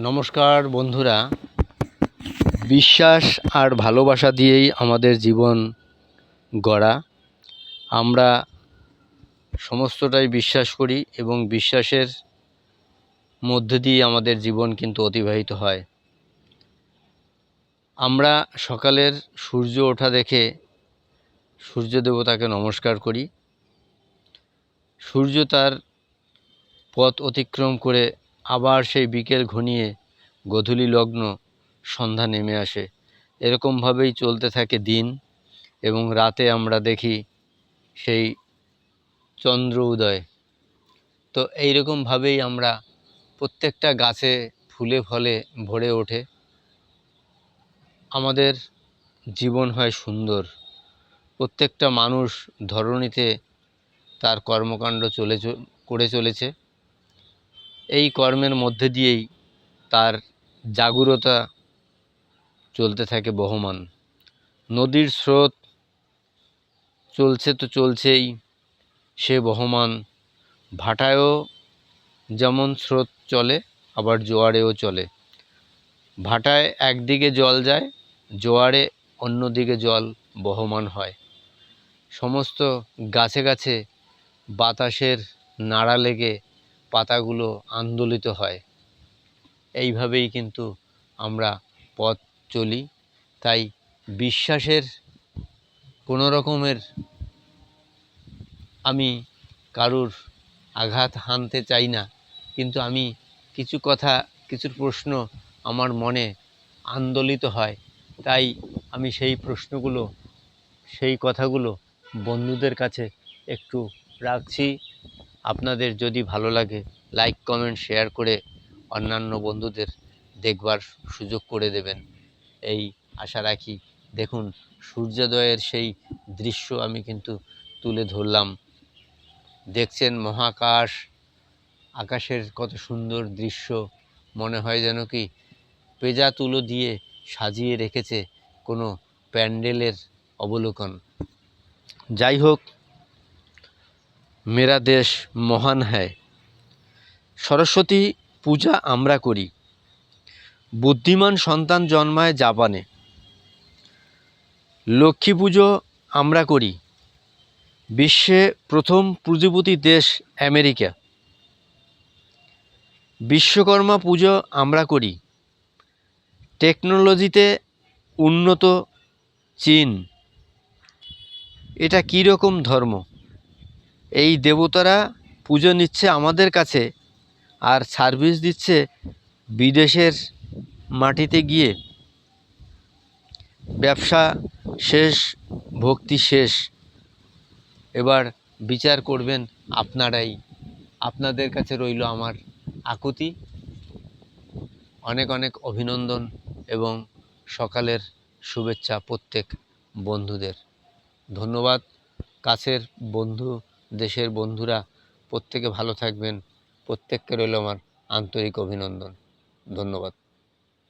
নমস্কার বন্ধুরা। বিশ্বাস আর ভালোবাসা দিয়েই আমাদের জীবন গড়া। আমরা সমস্তটাই বিশ্বাস করি এবং বিশ্বাসের মধ্য দিয়ে আমাদের জীবন কিন্তু অতিবাহিত হয়। আমরা সকালের সূর্য ওঠা দেখে সূর্য দেবতাকে নমস্কার করি। সূর্য তার পথ অতিক্রম করে আবার সেই বিকেল ঘনিয়ে গধূলি লগ্ন সন্ধ্যা নেমে আসে। এরকমভাবেই চলতে থাকে দিন এবং রাতে আমরা দেখি সেই চন্দ্র উদয়। তো এইরকমভাবেই আমরা প্রত্যেকটা গাছে ফুলে ফলে ভরে ওঠে। আমাদের জীবন হয় সুন্দর। প্রত্যেকটা মানুষ ধরণীতে তার কর্মকাণ্ড চলে করে চলেছে। এই কর্মের মধ্যে দিয়েই তার জাগুরতা চলতে থাকে বহমান। নদীর স্রোত চলছে তো চলছেই, সে বহমান। ভাটায়ও যেমন স্রোত চলে, আবার জোয়ারেও চলে। ভাটায় একদিকে জল যায়, জোয়ারে অন্যদিকে জল বহমান হয়। সমস্ত গাছে গাছে বাতাসের নাড়া লেগে পাতাগুলো আন্দোলিত হয়। এইভাবেই কিন্তু আমরা পথ চলি। তাই বিশ্বাসের কোনো রকমের আমি কারুর আঘাত হানতে চাই না। কিন্তু আমি কিছু কথা, কিছু প্রশ্ন আমার মনে আন্দোলিত হয়। তাই আমি সেই প্রশ্নগুলো, সেই কথাগুলো বন্ধুদের কাছে একটু রাখছি। আপনাদের যদি ভালো লাগে লাইক কমেন্ট শেয়ার করে অন্যান্য বন্ধুদের দেখবার সুযোগ করে দেবেন। এই আশা রাখি, দেখুন, সূর্যোদয়ের সেই দৃশ্য আমি কিন্তু তুলে ধরলাম। দেখছেন মহাকাশ, আকাশের কত সুন্দর দৃশ্য, মনে হয় যেন কি পেজা তুলো দিয়ে সাজিয়ে রেখেছে কোনো প্যান্ডেলের অবলোকন। যাই হোক মেরা দেশ মহান হ্যায়। সরস্বতী পূজা আমরা করি। বুদ্ধিমান সন্তান জন্মায় জাপানে। লক্ষ্মী পুজো আমরা করি। বিশ্বে প্রথম পুঁজিপতি দেশ আমেরিকা। বিশ্বকর্মা পুজো আমরা করি। টেকনোলজিতে উন্নত চীন। এটা কী রকম ধর্ম? এই দেবতারা পুজো নিচ্ছে আমাদের কাছে আর সার্ভিস দিচ্ছে বিদেশের মাটিতে গিয়ে। ব্যবসা শেষ, ভক্তি শেষ। এবার বিচার করবেন আপনারাই। আপনাদের কাছে রইল আমার আকুতি। অনেক অনেক অভিনন্দন এবং সকালের শুভেচ্ছা প্রত্যেক বন্ধুদের। ধন্যবাদ। কাছের বন্ধু দেশের বন্ধুরা প্রত্যেকে ভালো থাকবেন। প্রত্যেককে রইল আমার আন্তরিক অভিনন্দন। ধন্যবাদ।